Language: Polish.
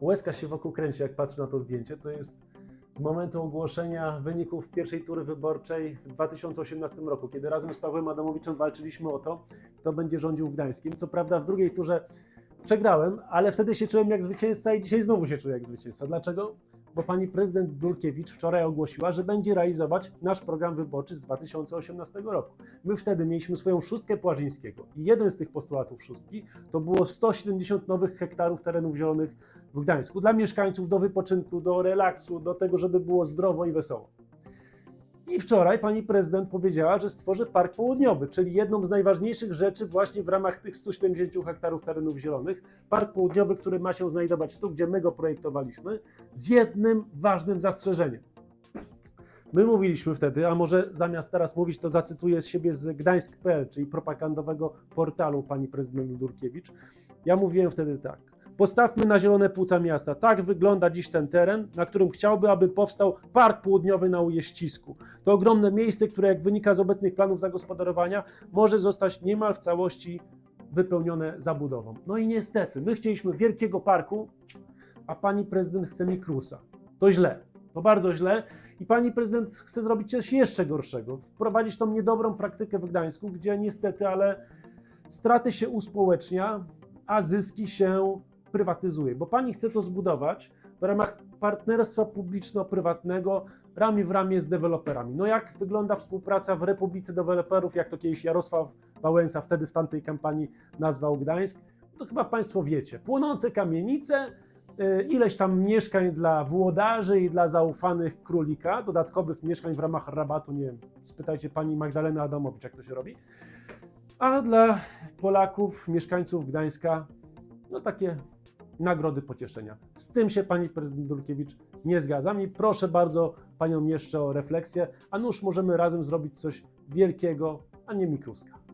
Łezka się wokół kręci, jak patrzę na to zdjęcie. To jest z momentu ogłoszenia wyników pierwszej tury wyborczej w 2018 roku, kiedy razem z Pawłem Adamowiczem walczyliśmy o to, kto będzie rządził w Gdańskim. Co prawda w drugiej turze przegrałem, ale wtedy się czułem jak zwycięzca i dzisiaj znowu się czuję jak zwycięzca. Dlaczego? Bo pani prezydent Dulkiewicz wczoraj ogłosiła, że będzie realizować nasz program wyborczy z 2018 roku. My wtedy mieliśmy swoją szóstkę Płażyńskiego i jeden z tych postulatów szóstki to było 170 nowych hektarów terenów zielonych w Gdańsku dla mieszkańców do wypoczynku, do relaksu, do tego, żeby było zdrowo i wesoło. I wczoraj pani prezydent powiedziała, że stworzy Park Południowy, czyli jedną z najważniejszych rzeczy właśnie w ramach tych 170 hektarów terenów zielonych. Park Południowy, który ma się znajdować tu, gdzie my go projektowaliśmy, z jednym ważnym zastrzeżeniem. My mówiliśmy wtedy, a może zamiast teraz mówić, to zacytuję z siebie z Gdańsk.pl, czyli propagandowego portalu pani prezydent Durkiewicz. Ja mówiłem wtedy tak. Postawmy na zielone płuca miasta. Tak wygląda dziś ten teren, na którym chciałby, aby powstał Park Południowy na Ujeścisku. To ogromne miejsce, które jak wynika z obecnych planów zagospodarowania, może zostać niemal w całości wypełnione zabudową. No i niestety, my chcieliśmy wielkiego parku, a pani prezydent chce mikrusa. To źle, to bardzo źle. I pani prezydent chce zrobić coś jeszcze gorszego. Wprowadzić tą niedobrą praktykę w Gdańsku, gdzie niestety, ale straty się uspołecznia, a zyski się prywatyzuje. Bo pani chce to zbudować w ramach partnerstwa publiczno-prywatnego, ramię w ramię z deweloperami. No jak wygląda współpraca w Republice Deweloperów, jak to kiedyś Jarosław Wałęsa wtedy w tamtej kampanii nazwał Gdańsk? To chyba państwo wiecie. Płonące kamienice, y, ileś tam mieszkań dla włodarzy i dla zaufanych królika, dodatkowych mieszkań w ramach rabatu, nie wiem, spytajcie pani Magdaleny Adamowicz, jak to się robi. A dla Polaków, mieszkańców Gdańska, no takie nagrody pocieszenia. Z tym się pani prezydent Dulkiewicz nie zgadza. I proszę bardzo panią jeszcze o refleksję, a nuż możemy razem zrobić coś wielkiego, a nie mikruska.